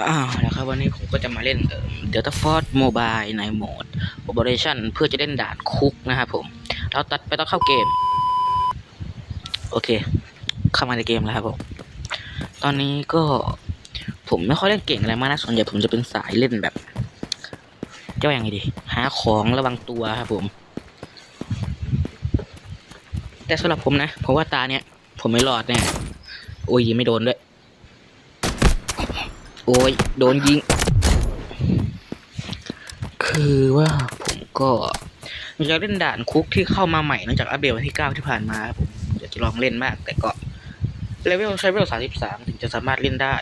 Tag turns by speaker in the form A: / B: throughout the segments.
A: อ้าวแล้วครับวันนี้ผมก็จะมาเล่นเดลต้าฟอร์ดโมบายในโหมด Operation เพื่อจะเล่นด่านคุกนะครับผม เราตัดไปต้องเข้าเกม โอเค เข้ามาในเกมแล้วครับผม ตอนนี้ก็ผมไม่ค่อยเล่นเก่งอะไรมากนะส่วนใหญ่ผมจะเป็นสายเล่นแบบจะว่ายังไงดี หาของระวังตัวครับผม แต่สำหรับผมนะผมว่าตาเนี้ยผมไม่รอดแน่โอ้ยไม่โดนด้วย โอ้ยโดนยิง คือว่าผมก็อยากเล่นด่านคุกที่เข้ามาใหม่หลังจากอัปเดตวันที่เก้าที่ผ่านมาผมอยากจะลองเล่นมาก แต่ก็เลเวลใช้เลเวลสามสิบสามถึงจะสามารถเล่นได้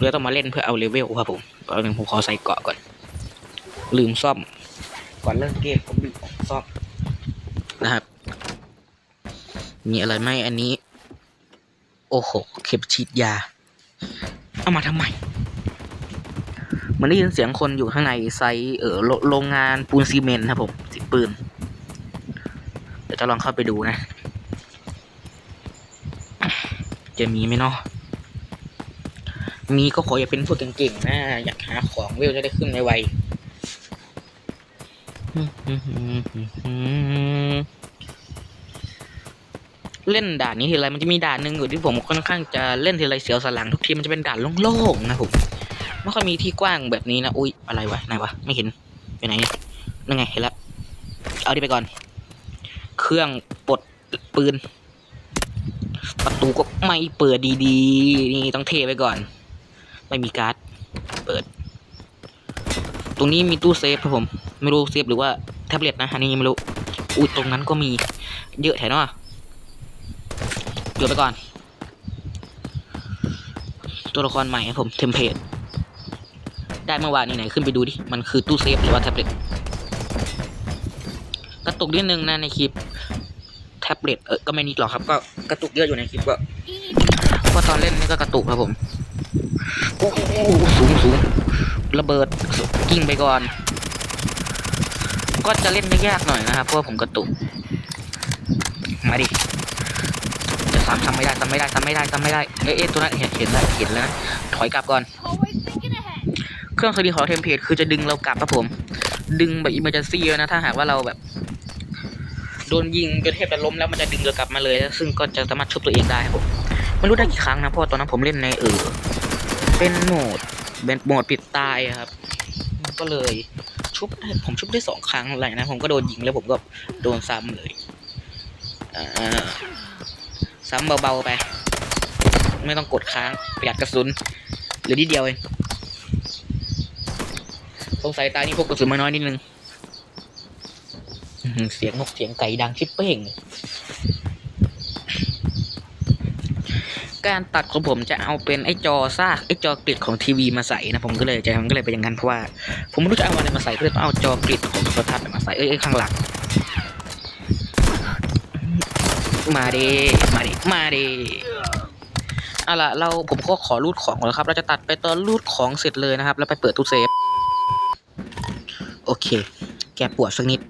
A: เราต้องมาเล่นเพื่อเอาเลเวลครับผมตอนนึงผมขอใส่เกาะก่อน ลืมซ่อม ก่อนเริ่มเกมผมลืมของซ่อมนะครับ มีอะไรไหมอันนี้ โอ้โห เข็มฉีดยา เอามาทำไมมือนได้ยินเสียงคนอยู่ข้างในไซเออโรโรงงานปูนซีเมนต์ครับผมสิปืน เดี๋ยวจะลองเข้าไปดูนะ จะมีไหมเนาะมีก็ขออย่าเป็นพวกเก่งๆนะ อยากหาของเวลจะได้ขึ้นไวๆ เล่นด่านนี้ทีไรมันจะมีด่านหนึ่งอยู่ที่ผมค่อนข้างจะเล่นทีไรเสียวสลังทุกทีมันจะเป็นด่านโล่งๆนะผมไม่ค่อยมีที่กว้างแบบนี้นะอุ้ยอะไรวะไหนวะไม่เห็นไปไหนเนี่ยนั่นไงเห็นแล้วเอาดีไปก่อน เครื่องปลดปืน ประตูก็ไม่เปิดดีๆ นี่ต้องเทไปก่อน ไม่มีการ์ดเปิด ตรงนี้มีตู้เซฟครับผม ไม่รู้เซฟหรือว่าแท็บเล็ตนะอันนี้ไม่รู้อุ้ยตรงนั้นก็มีเยอะแถวเนาะ เดี๋ยวไปก่อน ตัวละครใหม่ครับผมเทมเพลตได้เมื่อวานนี้ไหนขึ้นไปดูดิ มันคือตู้เซฟหรือว่าแท็บเล็ตกระตุกนิดนึงนะในคลิป แท็บเล็ตเออก็ไม่นิดหรอกครับ ก็กระตุกเยอะอยู่ในคลิปก็เพราะตอนเล่นนี่ก็กระตุกครับผมโอ้โหสูงสูงระเบิดกิ้งไปก่อน ก็จะเล่นไม่ยากหน่อยนะครับเพราะผมกระตุก มาดิ ซ้ำซ้ำไม่ได้ซ้ำไม่ได้ซ้ำไม่ได้ซ้ำไม่ได้เอ๊ะเอ๊ะตัวนั้นเห็นเห็นแล้วเห็นแล้วนะถอยกลับก่อน เครื่องสดีของเทมเพลตคือจะดึงเรากลับครับผม ดึงแบบอิมเมอร์เจนซี่นะถ้าหากว่าเราแบบโดนยิงจนเทพจะล้มแล้วมันจะดึงเรากลับมาเลย ซึ่งก็จะสามารถชุบตัวเองได้ครับผมไม่รู้ได้กี่ครั้งนะเพราะตอนนั้นผมเล่นในเออเป็นโหมดเป็นโหมดปิดตายครับก็เลยชุบผมชุบได้สองครั้งอะไรนะผมก็โดนยิงแล้วผมก็โดนซ้ำเลยอ่า ซ้ำเบาๆไป ไม่ต้องกดค้างประหยัดกระสุนเหลือนิดเดียวเองสงสัยตานี่พวกกระสุนมาน้อยนิดนึงเสียงนกเสียงไก่ดังชิบเป้งการตัดของผมจะเอาเป็นไอ้จอซากไอ้จอกริดของทีวีมาใส่นะผมก็เลยใจะมันก็เลยเป็นอย่างนั้นเพราะว่า ผมไม่รู้จะเอาอะไรมาใส่ก็เลยต้องเอาจอกริดของโทรทัศน์มาใส่เอ้ยเอ้ยข้างหลัง มาดิมาดิมาดิเอาล่ะเราผมก็ขอรูดของก่อนแล้วครับ เราจะตัดไปตอนรูดของเสร็จเลยนะครับ แล้วไปเปิดตู้เซฟ โอเค แกปวดสักนิด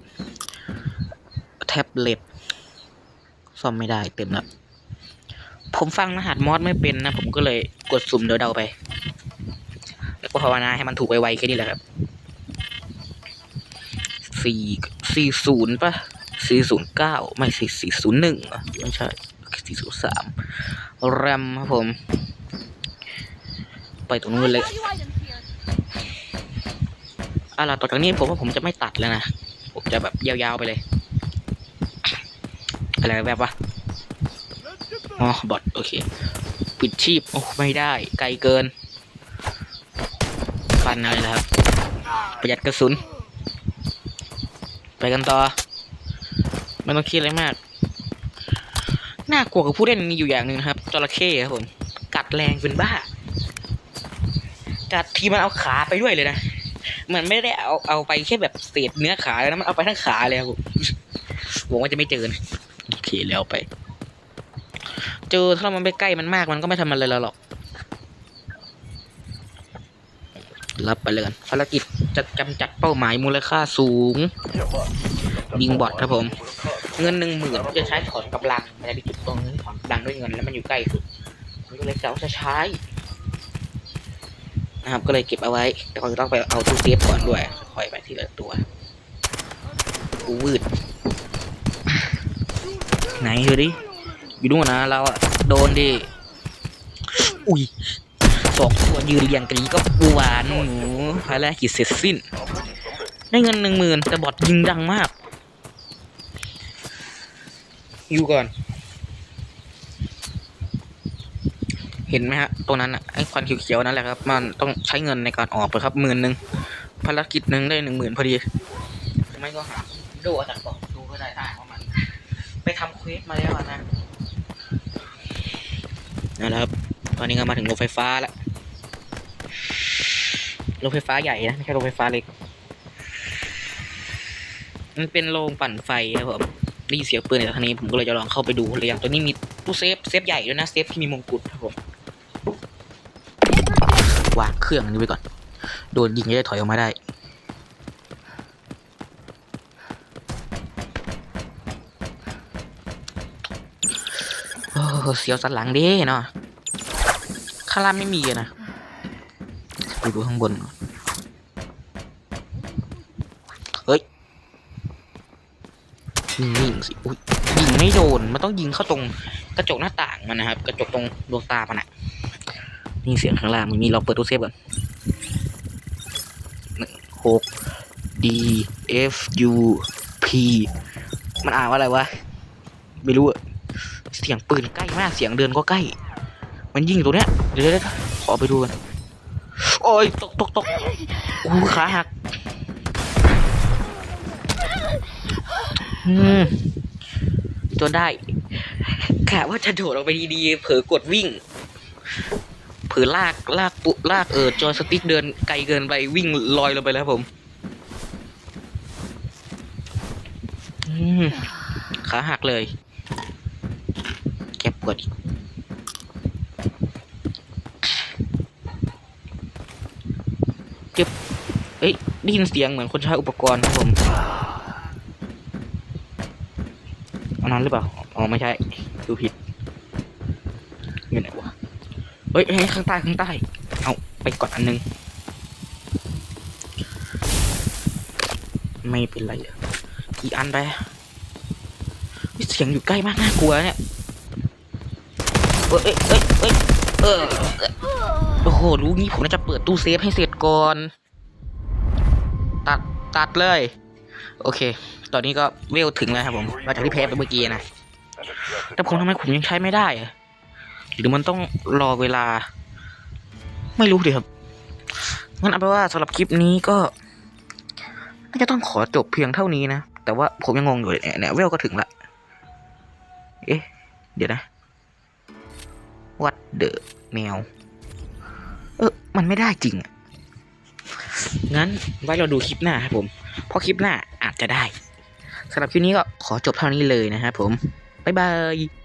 A: แท็บเล็ตซ่อมไม่ได้เต็มแล้ว ผมฟังรหัสมอสไม่เป็นนะ ผมก็เลยกดสุ่มเดาๆไป แล้วก็ภาวนาให้มันถูกไวๆแค่นี้แหละครับสี่สี่ศูนย์ป่ะ สี่ศูนย์เก้าไม่สี่สี่ศูนย์หนึ่งไม่ใช่สี่ศูนย์สามแรมครับผม ไปตรงนู้นเลย
B: Value items here.
A: อะล่ะต่อจากนี้ผมว่าผมจะไม่ตัดแล้วนะ ผมจะแบบยาวๆไปเลย อะไรแบบวะอ๋อบอทโอเค ปิดชีพ โอ้ ไม่ได้ ไกลเกิน ฟันอะไรนะครับ ประหยัดกระสุน ไปกันต่อ ไม่ต้องคิดอะไรมาก น่ากลัวกับผู้เล่นมีอยู่อย่างหนึ่งนะครับ จระเข้ครับผม กัดแรงเป็นบ้า กัดทีมันเอาขาไปด้วยเลยนะ มันไม่ได้เอาเอาไปแค่แบบเศษเนื้อขาเลยนะ มันเอาไปทั้งขาเลยครับผมหวังว่าจะไม่เจอนะโอเคแล้วไป เจอถ้ามันไปใกล้มันมากมันก็ไม่ทำอะไรเราหรอก รับไปเลยกันภารกิจจะกำจัดเป้าหมายมูลค่าสูงยิงบอทครับผม เงินหนึ่งหมื่นจะใช้ถอนกำลังมันจะมีจุดตรงนี้ถอนกำลังด้วยเงินแล้วมันอยู่ใกล้สุดมันก็เลยจะเอาจะใช้นะครับก็เลยเก็บเอาไว้ แต่ก็จะต้องไปเอาตู้เซฟก่อนด้วยค่อยไปทีละตัวกูวืดไหนดูดิอยู่นู่นนะเราอะโดนดิอุ้ยสองตัวยืนเรียงกันนี้ก็หวานหนูภารกิจเสร็จสิ้น ได้เงินหนึ่งหมื่นแต่บอทยิงดังมาก อยู่ก่อน เห็นไหมฮะตัวนั้นอะไอ้ควันเขียวๆนั่นแหละครับ มันต้องใช้เงินในการออกไปครับหมื่นหนึ่งภารกิจหนึ่งได้หนึ่งหมื่นพอดี ไม่ก็หาดูจากบอกดูก็ได้ได้เพราะมัน ไปทำเควสมาแล้วนะนะครับ ตอนนี้ก็มาถึงรถไฟฟ้าแล้วรถไฟฟ้าใหญ่นะไม่ใช่รถไฟฟ้าเล็ก มันเป็นโรงปั่นไฟครับผม ได้ยินเสียงปืนในทางนี้ผมก็เลยจะลองเข้าไปดูเลยอย่างตัวนี้มีตู้เซฟเซฟใหญ่ด้วยนะเซฟที่มีมงกุฎครับผมวางเครื่องอันนี้ไว้ก่อน โดนยิงจะได้ถอยออกมาได้เสียวสันหลังดิเนาะข้างล่างไม่มีนะไปดูข้างบนก่อนเฮ้ย ยิงยิงสิอุ๊ยยิงไม่โดน มันต้องยิงเข้าตรงกระจกหน้าต่างมันนะครับ กระจกตรงดวงตามันอะนี่เสียงข้างล่างมันมีเราเปิดตู้เซฟก่อนหนึ่งหก D F U P มันอ่านว่าอะไรวะ ไม่รู้อะเสียงปืนใกล้มาก เสียงเดินก็ใกล้ มันยิงอยู่ตรงเนี้ย เดี๋ยวเดี๋ยวขอไปดูกัน โอ้ยตกตกตกโอ้ขาหัก จนได้กะว่าจะโดดออกไปดีๆ เผลอกดวิ่ง เผลอลากลากปุลากเออจอยสติ๊กเดินไกลเกินไปวิ่งลอยลงไปแล้วผมขาหักเลยเก็บกดอีกเก็บเอ้ยได้ยินเสียงเหมือนคนใช้อุปกรณ์ครับผม อันนั้นหรือเปล่า อ๋อไม่ใช่ ดูผิดอยู่ไหนวะ เฮ้ยเฮ้ข้างใต้ข้างใต้ เอาไปก่อนอันนึง ไม่เป็นไรอะอีกอันไปเสียงอยู่ใกล้มากน่ากลัวเนี่ยเอ้ยเอ้ยเอ้ยเอ้ยเออโอ้โห รู้งี้ผมน่าจะเปิดตู้เซฟให้เสร็จก่อน ตัด ตัดเลย โอเค ตอนนี้ก็เวลถึงแล้วครับผมหลังจากที่แพ้ไปเมื่อกี้นะ แต่ผมทำไมผมยังใช้ไม่ได้อะหรือมันต้องรอเวลา ไม่รู้ดิครับ งั้นเอาเป็นว่าสำหรับคลิปนี้ก็น่าจะต้องขอจบเพียงเท่านี้นะ แต่ว่าผมยังงงอยู่เนี่ยเนี่ยเวลก็ถึงละ เอ๊ะ เดี๋ยวนะ วัดเดอะแมว เออมันไม่ได้จริงอะงั้นไว้เราดูคลิปหน้าครับผม เพราะคลิปหน้า จะได้สำหรับคลิปนี้ก็ขอจบเท่านี้เลยนะครับผม บ๊ายบาย